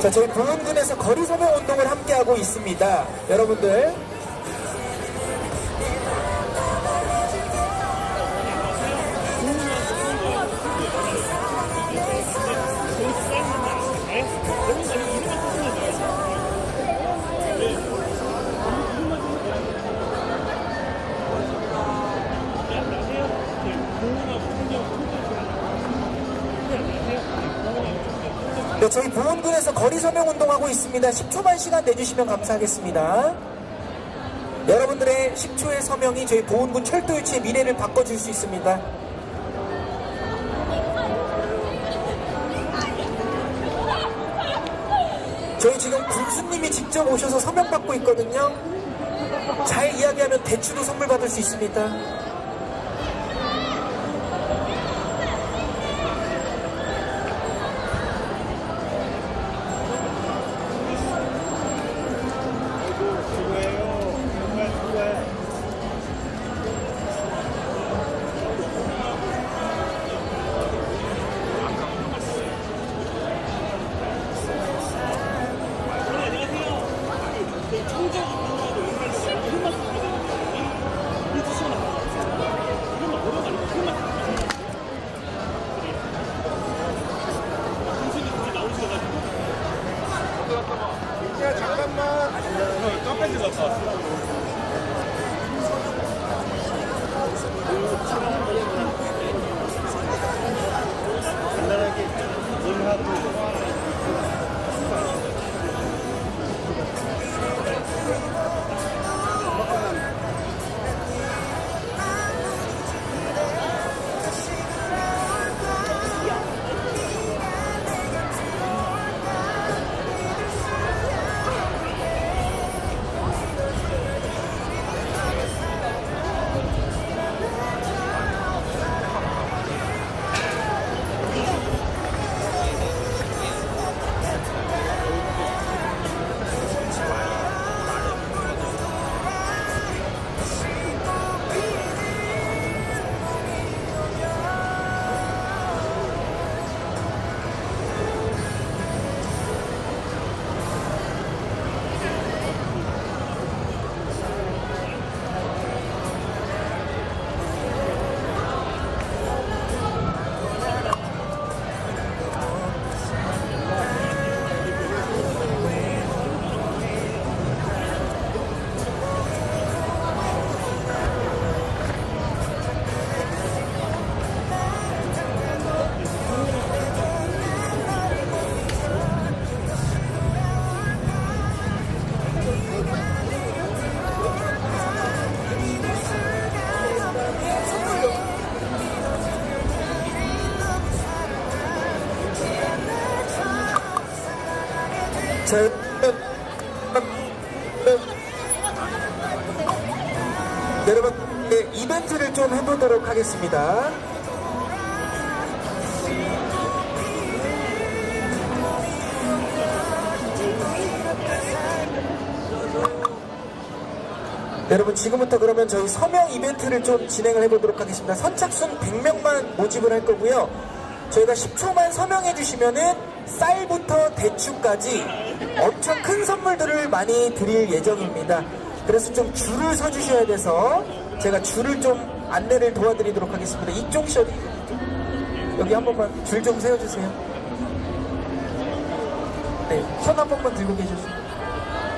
자, 저희 보은군에서 거리 소명 운동을 함께하고 있습니다. 여러분들. 네, 저희 보은군에서 거리 소명 운동하고 있습니다. 10초만 시간 내주시면 감사하겠습니다. 여러분들의 10초의 서명이 저희 보은군 철도유치의 미래를 바꿔줄 수 있습니다. 저희 지금 군수님이 직접 오셔서 서명 받고 있거든요. 잘 이야기하면 대추도 선물 받을 수 있습니다. fila, Fábio. 자, 여러분, 네, 이벤트를 좀 해보도록 하겠습니다. 여러분 지금부터 그러면 저희 서명 이벤트를 좀 진행을 해보도록 하겠습니다. 선착순 100명만 모집을 할 거고요. 저희가 10초만 서명해 주시면은 쌀부터 대추까지 엄청 큰 선물들을 많이 드릴 예정입니다. 그래서 좀 줄을 서 주셔야 돼서 제가 줄을 좀 안내를 도와드리도록 하겠습니다. 이쪽 셔 여기 한 번만 줄 좀 세워주세요. 네, 손 한 번만 들고 계셔주세요.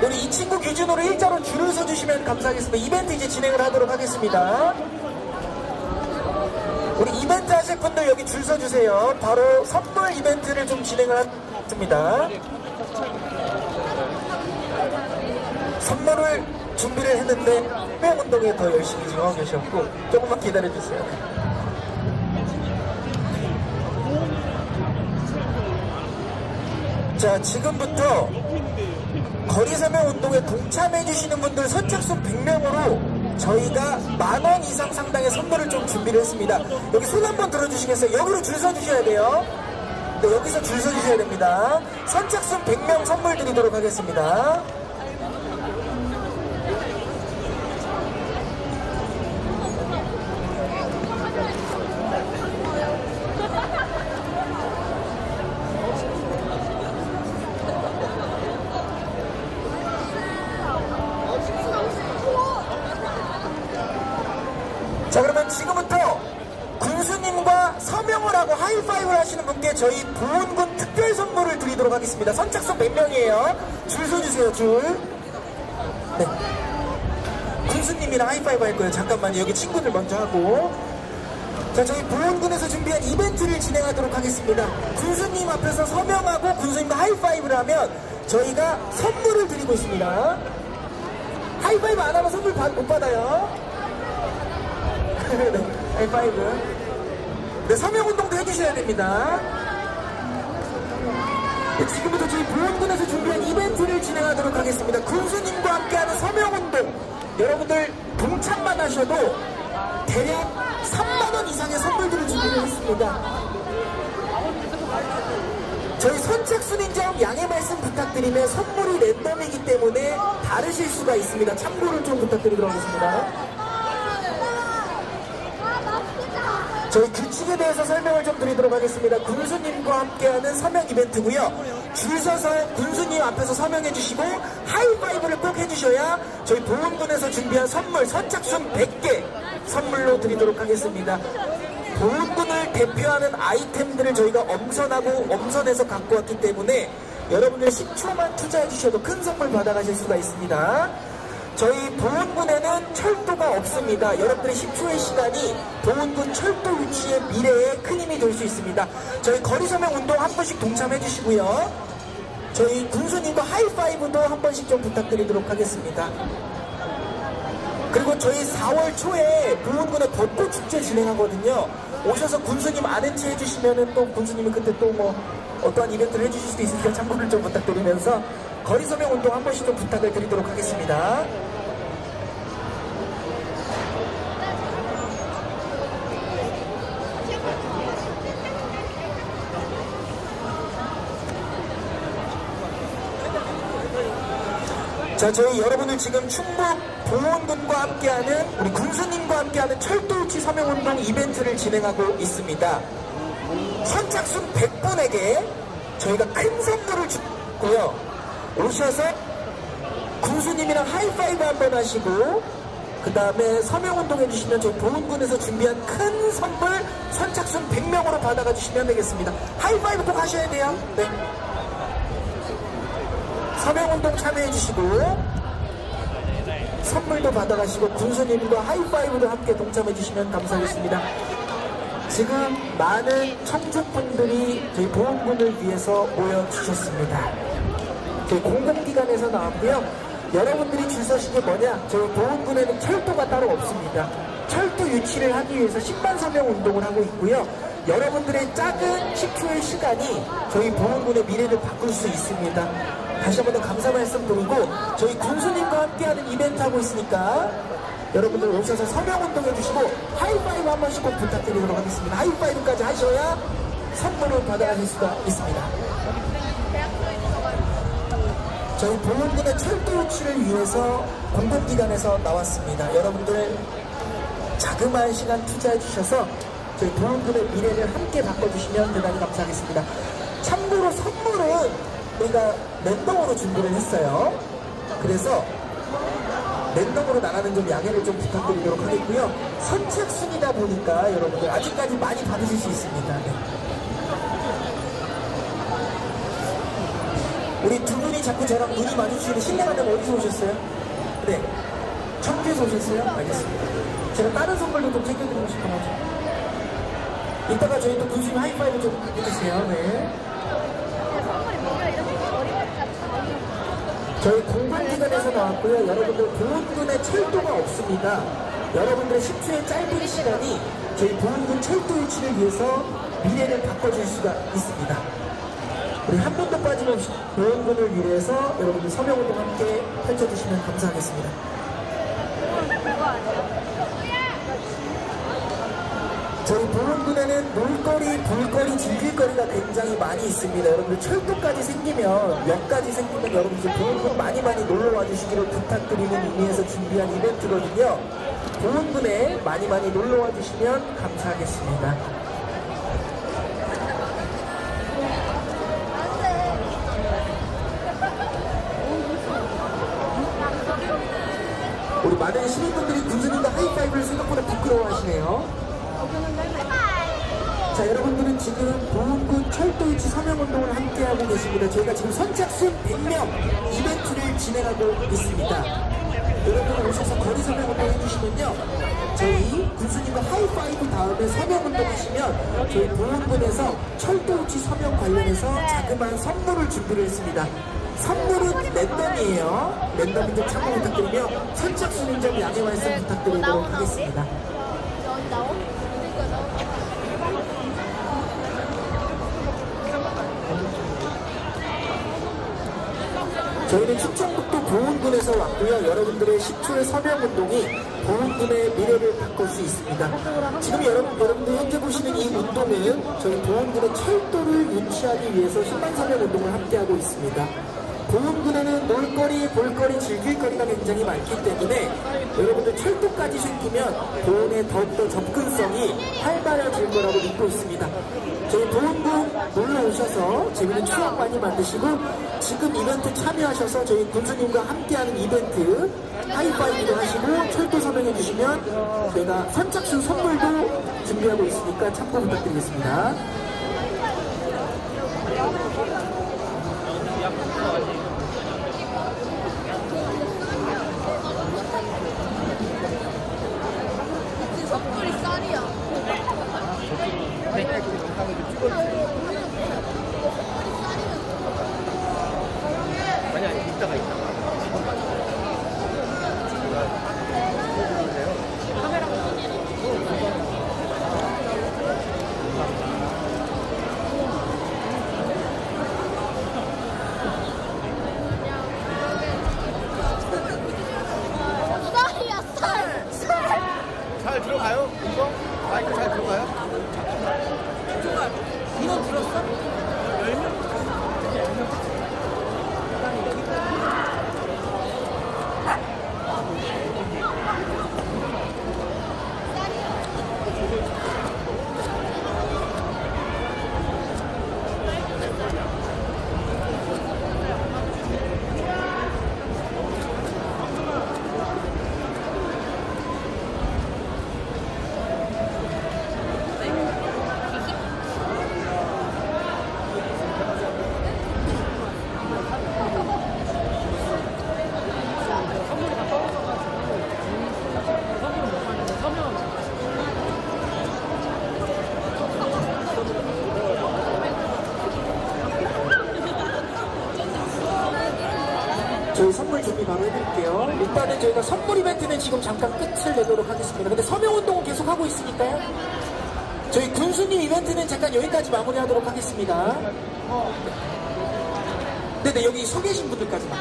우리 이 친구 기준으로 일자로 줄을 서주시면 감사하겠습니다. 이벤트 이제 진행을 하도록 하겠습니다. 우리 이벤트 하실 분들 여기 줄 서주세요. 바로 선물 이벤트를 좀 진행을 하겠습니다. 선물을 준비를 했는데 명 운동에 더 열심히 지금 하고 계셨고 조금만 기다려주세요. 자 지금부터 거리 서명 운동에 동참해 주시는 분들 선착순 100명으로 저희가 만 원 이상 상당의 선물을 좀 준비를 했습니다. 여기 손 한번 들어주시겠어요? 여기로 줄 서 주셔야 돼요. 네, 여기서 줄 서주셔야 됩니다. 선착순 100명 선물 드리도록 하겠습니다. 자 그러면 지금부터 서명을 하고 하이파이브를 하시는 분께 저희 보훈군 특별 선물을 드리도록 하겠습니다. 선착순 100명이에요. 줄 서주세요, 줄. 네. 군수님이랑 하이파이브 할 거예요. 잠깐만요. 여기 친구들 먼저 하고. 자, 저희 보훈군에서 준비한 이벤트를 진행하도록 하겠습니다. 군수님 앞에서 서명하고 군수님과 하이파이브를 하면 저희가 선물을 드리고 있습니다. 하이파이브 안 하면 선물 받- 못 받아요. 네, 하이파이브. 네, 서명 운동도 해주셔야 됩니다. 네, 지금부터 저희 보훈군에서 준비한 이벤트를 진행하도록 하겠습니다. 군수님과 함께하는 서명 운동. 여러분들 동참만 하셔도 대략 3만원 이상의 선물들을 준비를 했습니다. 저희 선착순인 점 양해 말씀 부탁드리며 선물이 랜덤이기 때문에 다르실 수가 있습니다. 참고를 좀 부탁드리도록 하겠습니다. 저희 규칙에 대해서 설명을 좀 드리도록 하겠습니다. 군수님과 함께하는 서명 이벤트고요. 줄 서서 군수님 앞에서 서명해 주시고 하이파이브를 꼭 해주셔야 저희 보훈군에서 준비한 선물 선착순 100개 선물로 드리도록 하겠습니다. 보훈군을 대표하는 아이템들을 저희가 엄선하고 엄선해서 갖고 왔기 때문에 여러분들 10초만 투자해 주셔도 큰 선물 받아가실 수가 있습니다. 저희 보훈군에는 철도가 없습니다. 여러분들의 10초의 시간이 보훈군 철도 유치의 미래에 큰 힘이 될 수 있습니다. 저희 거리 서명 운동 한 번씩 동참해 주시고요. 저희 군수님과 하이파이브도 한 번씩 좀 부탁드리도록 하겠습니다. 그리고 저희 4월 초에 보훈군의 벚꽃 축제 진행하거든요. 오셔서 군수님 아는 체 해주시면은 또 군수님이 그때 또 뭐 어떠한 이벤트를 해주실 수도 있으니까 참고를 좀 부탁드리면서 거리 서명 운동 한 번씩 좀 부탁을 드리도록 하겠습니다. 자, 저희 여러분들 지금 충북 보훈군과 함께하는 우리 군수님과 함께하는 철도우치 서명운동 이벤트를 진행하고 있습니다. 선착순 100분에게 저희가 큰 선물을 주고요. 오셔서 군수님이랑 하이파이브 한번 하시고 그 다음에 서명운동 해주시면 저희 보훈군에서 준비한 큰 선물 선착순 100명으로 받아가 주시면 되겠습니다. 하이파이브 꼭 하셔야 돼요. 네. 서명운동 참여해주시고 선물도 받아가시고 군수님과 하이파이브도 함께 동참해주시면 감사하겠습니다. 지금 많은 청중분들이 저희 보험군을 위해서 모여주셨습니다. 저희 공공기관에서 나왔고요. 여러분들이 줄 서신 게 뭐냐? 저희 보험군에는 철도가 따로 없습니다. 철도 유치를 하기 위해서 10만 서명 운동을 하고 있고요. 여러분들의 작은 10초의 시간이 저희 보험군의 미래를 바꿀 수 있습니다. 다시 한 번 더 감사 말씀 드리고 저희 군수님과 함께하는 이벤트 하고 있으니까 여러분들 오셔서 서명 운동 해 주시고 하이파이브 한 번씩 꼭 부탁드리도록 하겠습니다. 하이파이브까지 하셔야 선물을 받아가실 수가 있습니다. 저희 보훈군의 철도 유치를 위해서 공공기관에서 나왔습니다. 여러분들 자그마한 시간 투자해 주셔서 저희 보훈군의 미래를 함께 바꿔주시면 대단히 감사하겠습니다. 참고로 선물은 저희가 랜덤으로 준비를 했어요. 그래서 랜덤으로 나가는 좀 양해를 좀 부탁드리도록 하겠고요. 선착순이다 보니까 여러분들 아직까지 많이 받으실 수 있습니다. 네. 우리 두 분이 자꾸 저랑 눈이 마주치는데 실례가면 어디서 오셨어요? 네. 청주에서 오셨어요? 알겠습니다. 제가 다른 선물도 좀 챙겨드리고 싶어가지고. 이따가 저희 또 군수님 하이파이브 좀 해주세요. 네. 저희 공공기관에서 나왔고요. 여러분들 보훈군에 철도가 없습니다. 여러분들의 10초의 짧은 시간이 저희 보훈군 철도 유치를 위해서 미래를 바꿔줄 수가 있습니다. 우리 한 번도 빠짐없이 보훈군을 위해서 여러분들 서명운동 함께 펼쳐주시면 감사하겠습니다. 저희 보훈군에는 놀거리, 볼거리, 즐길거리가 굉장히 많이 있습니다. 여러분들 철도까지 생기면, 역까지 생기면 여러분들 보훈군 많이 많이 놀러 와 주시기를 부탁드리는 의미에서 준비한 이벤트거든요. 보훈군에 많이 많이 놀러 와 주시면 감사하겠습니다. 우리 많은 시민분들이 군수님과 하이파이브를 생각보다 부끄러워하시네요. 자, 여러분들은 지금 보훈군 철도위치 서명운동을 함께하고 계십니다. 저희가 지금 선착순 100명 이벤트를 진행하고 있습니다. 여러분 오셔서 거리 서명운동 해주시면요. 저희 군수님과 하이파이브 다음에 서명운동 하시면 저희 보훈군에서 철도위치 서명 관련해서 자그마한 선물을 준비를 했습니다. 선물은 랜덤이에요. 랜덤인 점 참고 부탁드리며 선착순인 점 양해 말씀 부탁드리도록 하겠습니다. 저희는 충청북도 보훈군에서 왔고요. 여러분들의 10초의 서명운동이 보훈군의 미래를 바꿀 수 있습니다. 지금 여러분, 여러분들 현재 보시는 이 운동은 저희 보훈군의 철도를 유치하기 위해서 희망 서명운동을 함께하고 있습니다. 보훈군에는 놀거리, 볼거리, 즐길거리가 굉장히 많기 때문에 여러분들 철도까지 생기면 보훈의 더욱더 접근성이 활발해질 거라고 믿고 있습니다. 저희 보훈군 놀러 오셔서 재밌는 추억 많이 만드시고 지금 이벤트 참여하셔서 저희 군수님과 함께하는 이벤트 하이파이브도 하시고 철도 서명해 주시면 저희가 선착순 선물도 준비하고 있으니까 참고 부탁드리겠습니다. 젓갈이 쌀이야. 아니 아니 이따가 이따가. 쌀이야 쌀. 쌀. 잘 들어가요? 이거? 마이크 잘 들어가요? 저희 선물 준비 바로 해드릴게요. 일단은 저희가 선물 이벤트는 지금 잠깐 끝을 내도록 하겠습니다. 근데 서명 운동은 계속 하고 있으니까요. 저희 군수님 이벤트는 잠깐 여기까지 마무리하도록 하겠습니다. 네네, 여기 서 계신 분들까지만.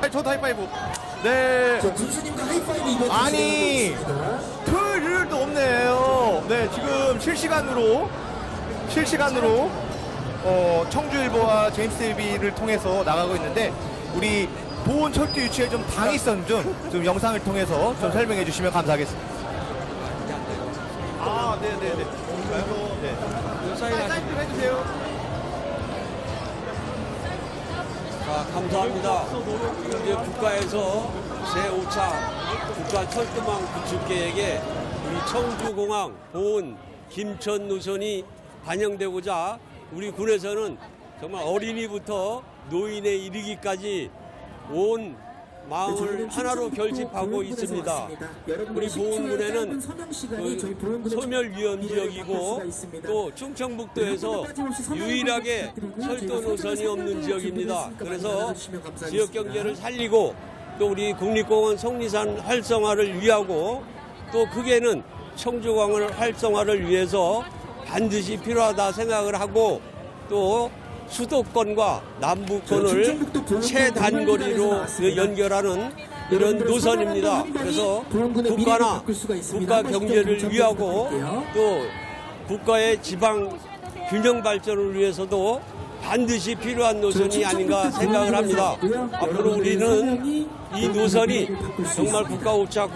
아니, 저도 하이파이브. 네. 저 군수님과 하이파이브 이벤트 아니. 진행하고 있습니다. 토요일 일요일도 없네요. 네, 지금 실시간으로 실시간으로 어, 청주일보와 제임스 TV를 통해서 나가고 있는데 우리 보온 철도 유치에 좀 있었는 좀, 좀 영상을 통해서 좀 설명해 주시면 감사하겠습니다. 아, 네, 네, 네. 네. 사인 좀 해주세요. 자, 감사합니다. 이제 국가에서 제5차 국가 철도망 구축 계획에 우리 청주공항, 보은, 김천 노선이 반영되고자 우리 군에서는 정말 어린이부터 노인에 이르기까지 온 마을 하나로 결집하고 있습니다. 우리 보은군에는 그 소멸위험 지역이고 또 충청북도에서 유일하게 철도 노선이 없는 지역입니다. 그래서 지역 경제를 살리고 또 우리 국립공원 속리산 활성화를 위하고 또 크게는 청주공원을 활성화를 위해서 반드시 필요하다 생각을 하고 또 수도권과 남부권을 최단거리로 그 연결하는 이런 노선입니다. 그래서 국가나 국가 경제를 위하고 또 국가의 지방 균형 발전을 위해서도 반드시 필요한 노선이 아닌가 생각을 합니다. 앞으로 우리는 이 노선이 정말 국가 5차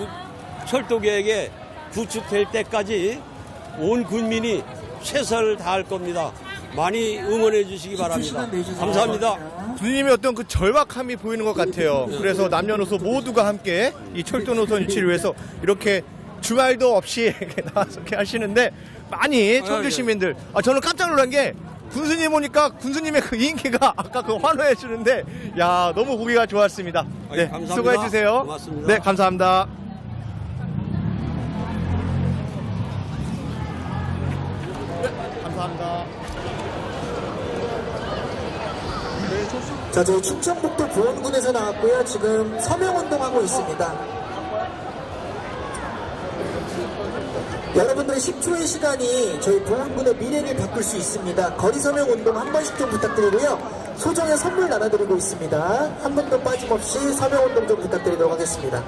철도 계획에 구축될 때까지 온 국민이 최선을 다할 겁니다. 많이 응원해 주시기 바랍니다. 감사합니다. 군수님의 어떤 그 절박함이 보이는 것 같아요. 그래서 남녀노소 모두가 함께 이 철도 노선 유치를 위해서 이렇게 주말도 없이 이렇게 나와서 이렇게 하시는데 많이 청주 예. 시민들 아 저는 깜짝 놀란 게 군수님 보니까 군수님의 그 인기가 아까 그 환호해 주는데 야 너무 보기가 좋았습니다. 네 감사합니다. 수고해 주세요. 고맙습니다. 네 감사합니다. 감사합니다. 자, 저희 충청북도 보훈군에서 나왔고요. 지금 서명운동하고 있습니다. 여러분들의 10초의 시간이 저희 보훈군의 미래를 바꿀 수 있습니다. 거리 서명 운동 한 번씩 좀 부탁드리고요. 소정의 선물 나눠드리고 있습니다. 한 분도 빠짐없이 서명 운동 좀 부탁드리도록 하겠습니다.